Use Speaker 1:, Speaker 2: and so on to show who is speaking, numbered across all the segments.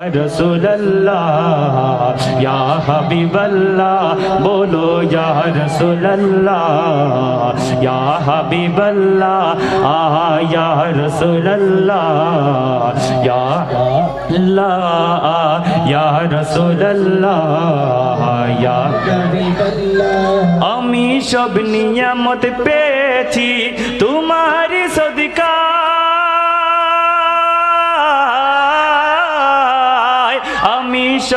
Speaker 1: রসুল্লাহ ইয়া হাবিবাল্লাহ বলো ইয়া রসুল্লাহ ইয়া হাবিবাল্লাহ আহা ইয়া রসুল্লাহ ইয়া আল্লাহ ইয়া রসুল্লাহ ইয়া আমি সব নিয়ামত পেয়েছি তোমার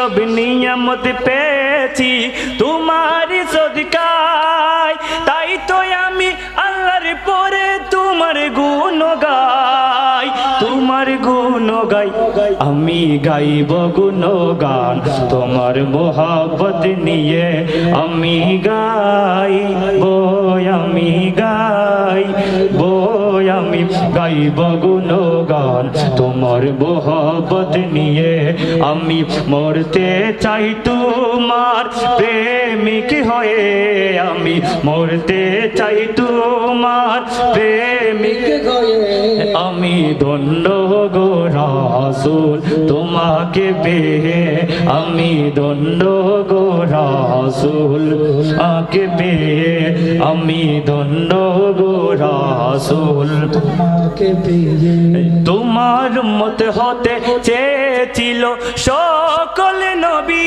Speaker 1: সব নিয়ামত পেয়েছি তোমার সদিকায়। তাই তো আমি আল্লাহর পরে তোমার গুণ গাই তোমার গুণ গাই আমি গাইব গুণ গান তোমার মোহাবত নিয়ে আমি গাই বই আমি গাই গাইব গুণ গান তোমার মোহাবত নিয়ে আমি মরতে চাই তোমার। প্রেমিক হয়ে আমি মরতে চাই তোমার। প্রেমিক আমি ধন্য গো রাসূল, তোমাকে পেয়ে আমি ধন্য গো রাসূল আকে পেয়ে আমি ধন্য গো রাসূল।
Speaker 2: তোমাকে পেয়ে
Speaker 1: তোমার মত হতে চেয়েছিল সকল নবী।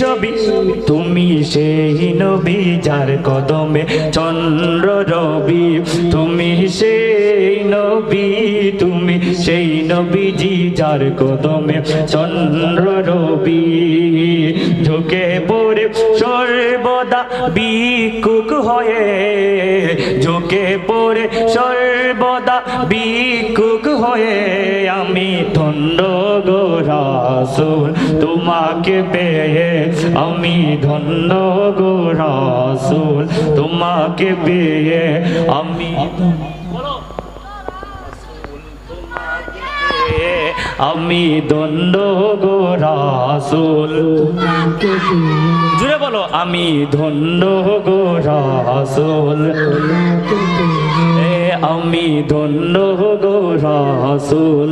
Speaker 1: ছবি তুমি সেই নবী যার কদমে চন্দ্র রবি। তুমি সেই নবী নবীজি যার কদমে চন্দ্র রবি ঝুঁকে পড়ে সর্বদা বিকুক হয়ে, ঝুঁকে পড়ে সর্বদা বিকুক হয়ে, আমি ধন্য গো রাসূল, তোমাকে পেয়ে আমি ধন্য গো রাসূল, তোমাকে পেয়ে আমি আমি ধন্য গো রাসূল। জুড়ে বলো, আমি ধন্য গো রাসূল। এ আমি ধন্য গো রাসূল।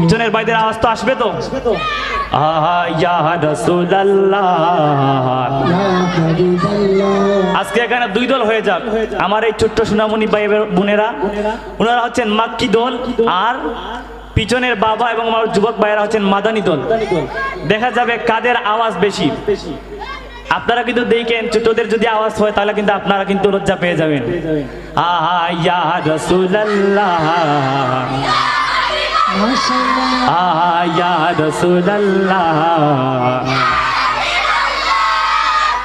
Speaker 1: পিছনের বাইদের আওয়াজ তো আসবে তো? আজকে এখানে দুই দল হয়ে যাক। আমার এই ছোট্ট সোনামণি বোনেরা ওনারা হচ্ছেন মাক্কি দল আর পিছনের বাবা এবং আমার যুবক ভাইয়েরা হচ্ছেন মাদানি দল। দেখা যাবে কাদের আওয়াজ বেশি। আপনারা কিন্তু দেখেন ছোটদের যদি আওয়াজ হয় তাহলে কিন্তু আপনারা কিন্তু লজ্জা পেয়ে যাবেন। আহা ইয়া রাসূলুল্লাহ। আহা ইয়া রাসূলুল্লাহ।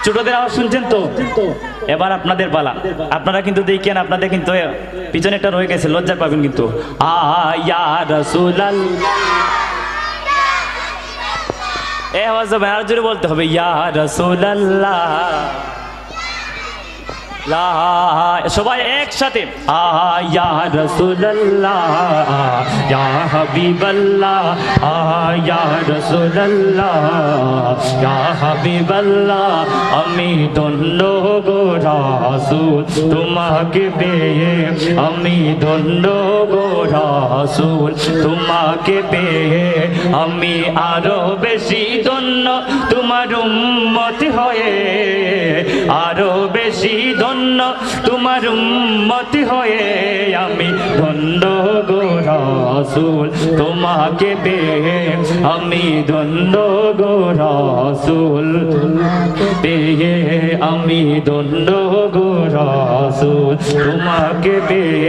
Speaker 1: ছোটদের আওয়াজ শুনছেন তো? এবার আপনাদের পালা। আপনারা কিন্তু দেখেন, আপনাদের কিন্তু পিছনে একটা রয়ে গেছে, লজ্জা পাবেন কিন্তু। এ আওয়াজ জুড়ে বলতে হবে, ইয়া রাসূলাল্লাহ। সবাই একসাথে। ইয়া হাবিবাল্লাহ আমি ধন্য তোমাকে পেয়ে আমি ধন্য গো তোমাকে পেয়ে আমি আরও বেশি ধন্য, তোমার উম্মত হয়ে আরও বেশি ধন্য, তোমার উম্মত হয়ে আমি ধন্য গো রসুল, তোমাকে পেয়ে আমি ধন্য গো রসুল, পেয়ে আমি ধন্য গো রসুল, তোমাকে পেয়ে